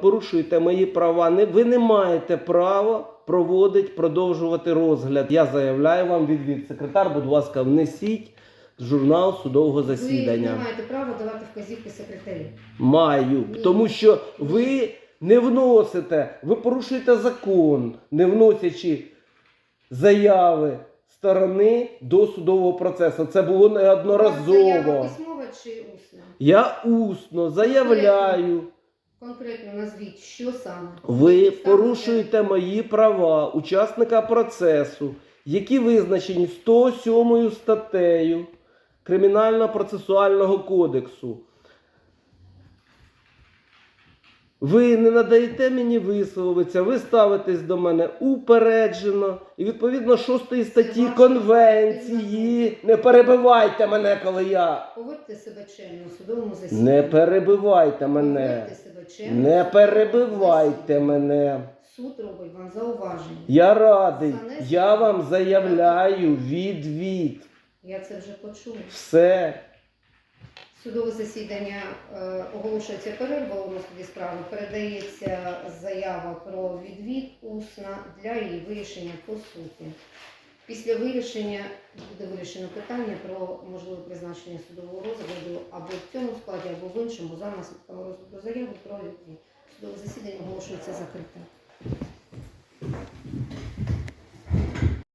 порушуєте мої права. Не, ви не маєте права проводити, продовжувати розгляд. Я заявляю вам відвід. Секретар, будь ласка, внесіть в журнал судового засідання. Ви не маєте права давати вказівки секретарі. Маю, Ні. тому що ви не вносите, ви порушуєте закон, не вносячи заяви сторони до судового процесу. Це було Заява неодноразово. письмова чи усна? Я усно заявляю. Конкретно назвіть, що саме. Ви порушуєте мої права учасника процесу, які визначені 107 статтею Кримінально-процесуального кодексу. Ви не надаєте мені висловитися, ви ставитесь до мене упереджено. І відповідно 6 статті Конвенції. Не перебивайте мене, коли я. Поводьте себе чемно у судовому засіданні. Не перебивайте мене. Не перебивайте мене. Суд робить вам зауваження. Я радий, я вам заявляю відвід. Я це вже почула. Все. Судове засідання е, оголошується перерва у розгляді справи, передається заява про відвід усна для її вирішення по суті. Після вирішення буде вирішено питання про можливе призначення судового розгляду або в цьому складі, або в іншому за наслідками розгляду заяви про відвід. Судове засідання оголошується закритим.